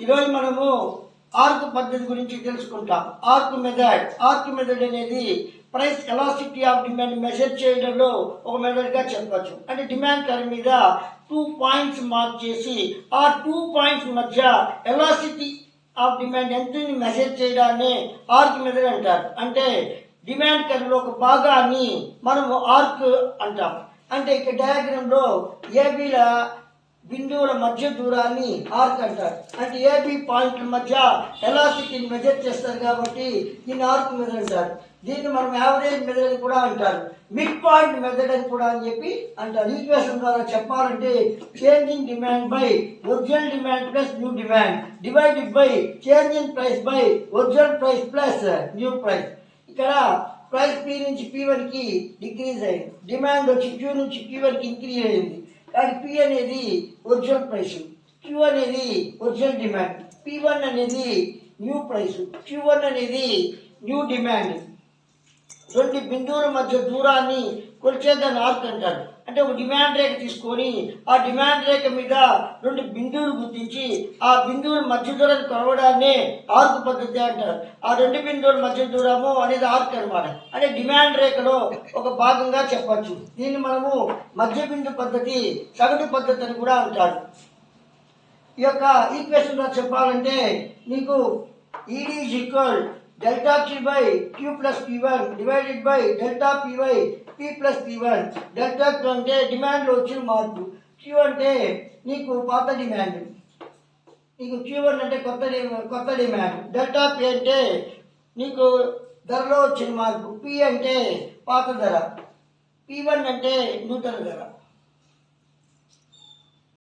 ఈరోజు మనము ఆర్క్ పద్ధతి గురించి తెలుసుకుంటాం. Arc method. ఆర్క్ మెథడ్ అనేది price elasticity of demand measure చేయడంలో ఒక మెథడ్గా చెప్పచ్చు. అంటే డిమాండ్ కర్ మీద టూ పాయింట్స్ మార్క్ చేసి ఆ టూ పాయింట్స్ మధ్య ఎలాసిటీ ఆఫ్ డిమాండ్ ఎంతని మెజర్ చేయడాన్ని ఆర్క్ మెథడ్ అంటారు. అంటే డిమాండ్ కర్వ్లో ఒక భాగాన్ని మనము ఆర్క్ అంటాం. అంటే ఇక్కడ డయాగ్రామ్లో ఏబీల బిందువుల మధ్య దూరాన్ని ఆర్క్ అంటారు. అంటే ఏబి పాయింట్ల మధ్య ఎలాసిటీని మెజర్ చేస్తారు కాబట్టి దీన్ని ఆర్క్ మెథడ్ అంటారు. దీన్ని మనం యావరేజ్ మెథడ్ అని కూడా అంటారు. మిడ్ పాయింట్ మెథడ్ అని కూడా అని చెప్పి అంటారు. ఈక్వేషన్ ద్వారా చెప్పాలంటే changing demand by original demand plus new demand divided by changing price by original price plus new price ఇక్కడ ప్రైస్ పీ నుంచి పీ వన్కి డిక్రీజ్ అయింది. డిమాండ్ వచ్చి క్యూ నుంచి పీ వన్కి ఇంక్రీజ్ అయింది. కానీ పి అనేది ఒరిజినల్ ప్రైస్ క్యూ అనేది ఒరిజినల్ డిమాండ్ పి వన్ అనేది న్యూ ప్రైస్ క్యూ వన్ అనేది న్యూ డిమాండ్ రెండు బిందువుల మధ్య దూరాన్ని కొలిచేదాన్ని ఆర్క్ అంటారు. అంటే ఒక డిమాండ్ రేఖ తీసుకొని ఆ డిమాండ్ రేఖ మీద రెండు బిందువులు గుర్తించి ఆ బిందువుల మధ్య దూరం కొలవడాన్ని ఆర్క్ పద్ధతి అంటారు. ఆ రెండు బిందువుల మధ్య దూరము అనేది ఆర్క్ అనమాట అంటే డిమాండ్ రేఖలో ఒక భాగంగా చెప్పచ్చు. దీన్ని మనము మధ్య బిందు పద్ధతి సగటు పద్ధతి అని కూడా అంటారు. ఈ యొక్క ఈక్వేషన్ చెప్పాలంటే నీకు ED is equal delta Q by Q plus P one divided by delta P by P plus P one delta Q అంటే డిమాండ్లో వచ్చిన మార్పు. క్యూ అంటే నీకు పాత డిమాండ్ నీకు క్యూ వన్ అంటే కొత్త డి- కొత్త డిమాండ్ డెల్టా పీ అంటే నీకు ధరలో వచ్చిన మార్పు. పి అంటే పాత ధర. పి వన్ అంటే నూతన ధర.